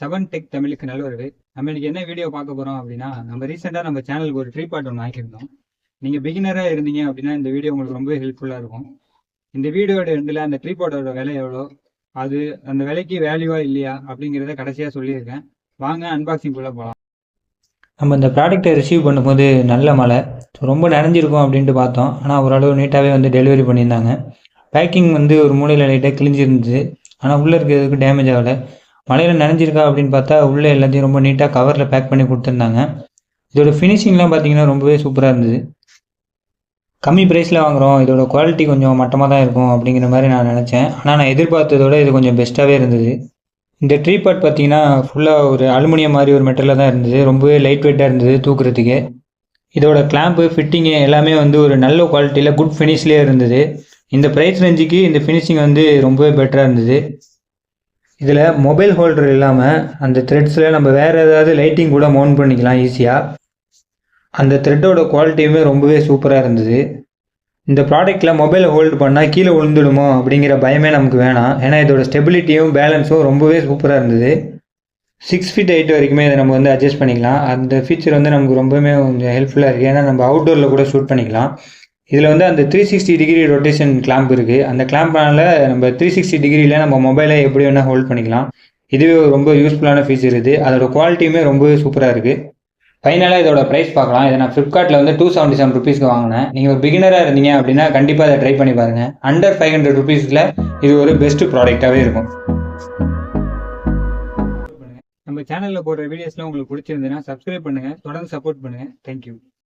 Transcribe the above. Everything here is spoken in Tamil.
செவன் டெக் தமிழுக்கு நல்லுறவு நம்ம இன்னைக்கு என்ன வீடியோ பார்க்க போறோம் அப்படின்னா நம்ம ரீசெண்டாக நம்ம சேனலுக்கு ஒரு ட்ரீ பார்ட் ஒன்று ஆக்கியிருந்தோம் நீங்க பிகினரா இருந்தீங்க அப்படின்னா இந்த வீடியோ உங்களுக்கு ரொம்ப ஹெல்ப்ஃபுல்லா இருக்கும். இந்த வீடியோட எண்டில் அந்த ட்ரீபாட்டோட விலை எவ்வளோ? அது அந்த விலைக்கு வேல்யூவா இல்லையா? அப்படிங்கிறத கடைசியாக சொல்லியிருக்கேன். வாங்க அன்பாக்சிங் குள்ள போகலாம் நம்ம இந்த ப்ராடக்ட்டை ரிசீவ் பண்ணும்போது நல்ல மழை. ரொம்ப நனைஞ்சிருக்கும் அப்படின்ட்டு பார்த்தோம். ஆனால் ஓரளவு நீட்டாகவே வந்து டெலிவரி பண்ணியிருந்தாங்க. பேக்கிங் வந்து ஒரு மூலையில் லைட்டாக கிழிஞ்சிருந்துச்சு. ஆனால் உள்ளே இருக்கிறதுக்கு டேமேஜ் ஆகலை. மழையில் நனைஞ்சிருக்கா அப்படின்னு பார்த்தா உள்ளே எல்லாத்தையும் ரொம்ப நீட்டாக கவரில் பேக் பண்ணி கொடுத்துருந்தாங்க. இதோட ஃபினிஷிங்லாம் பார்த்தீங்கன்னா ரொம்பவே சூப்பராக இருந்தது. கம்மி ப்ரைஸில் வாங்குகிறோம் இதோட குவாலிட்டி கொஞ்சம் மட்டமாக தான் இருக்கும் அப்படிங்கிற மாதிரி நான் நினச்சேன். ஆனால் நான் எதிர்பார்த்ததோட இது கொஞ்சம் பெஸ்ட்டாகவே இருந்தது. இந்த ட்ரீபாட் பார்த்தீங்கன்னா ஃபுல்லாக ஒரு அலுமினியம் மாதிரி ஒரு மெட்டலில் தான் இருந்தது. ரொம்பவே லைட் வெயிட்டாக இருந்தது தூக்குறதுக்கு. இதோட கிளாம்பு ஃபிட்டிங்கு எல்லாமே வந்து ஒரு நல்ல குவாலிட்டியில் குட் ஃபினிஷ்லேயே இருந்தது. இந்த ப்ரைஸ் ரேஞ்சுக்கு இந்த ஃபினிஷிங் வந்து ரொம்பவே பெட்டராக இருந்தது. இதில் மொபைல் ஹோல்டர் இல்லாமல் அந்த த்ரெட்ஸில் நம்ம வேறு ஏதாவது லைட்டிங் கூட மவுண்ட் பண்ணிக்கலாம் ஈஸியாக அந்த த்ரெட்டோட குவாலிட்டியுமே ரொம்பவே சூப்பராக இருந்தது. இந்த ப்ராடக்ட்டில் மொபைலை ஹோல்டு பண்ணால் கீழே விழுந்துடுமோ அப்படிங்கிற பயமே நமக்கு வேணாம். ஏன்னா இதோட ஸ்டெபிலிட்டியும் பேலன்ஸும் ரொம்பவே சூப்பராக இருந்தது. சிக்ஸ் ஃபீட் ஹைட் வரைக்குமே இதை நம்ம வந்து அட்ஜஸ்ட் பண்ணிக்கலாம். அந்த ஃபீச்சர் வந்து நமக்கு ரொம்பவே கொஞ்சம் ஹெல்ப்ஃபுல்லாக இருக்குது ஏன்னா நம்ம அவுட்டோரில் கூட ஷூட் பண்ணிக்கலாம். இதில் வந்து அந்த three sixty degree rotation clamp இருக்குது அந்த கிளாம்ப்னால நம்ம த்ரீ சிக்ஸ்டி டிகிரியில் நம்ம மொபைலை எப்படி வேணால் ஹோல்ட் பண்ணிக்கலாம். இதுவே ரொம்ப யூஸ்ஃபுல்லான ஃபீச்சர் இது. அதோட குவாலிட்டியுமே ரொம்பவே சூப்பராக இருக்குது ஃபைனலாக இதோட ப்ரைஸ் பார்க்கலாம். இதை நான் ஃப்ளிப்கார்ட்டில் வந்து டூ செவன்ட்டி செவன் ருபீஸ்க்கு வாங்கினேன். நீங்கள் ஒரு பிகினராக இருந்தீங்க அப்படின்னா கண்டிப்பாக அதை ட்ரை பண்ணி பாருங்கள் அண்டர் ஃபைவ் ஹண்ட்ரட் ருபீஸில் இது ஒரு பெஸ்ட் ப்ராடக்டாகவே இருக்கும். நம்ம சேனலில் போடுற வீடியோஸ்லாம் உங்களுக்கு பிடிச்சிருந்ததுன்னா சப்ஸ்கிரைப் பண்ணுங்கள் தொடர்ந்து சப்போர்ட் பண்ணுங்கள் தேங்க்யூ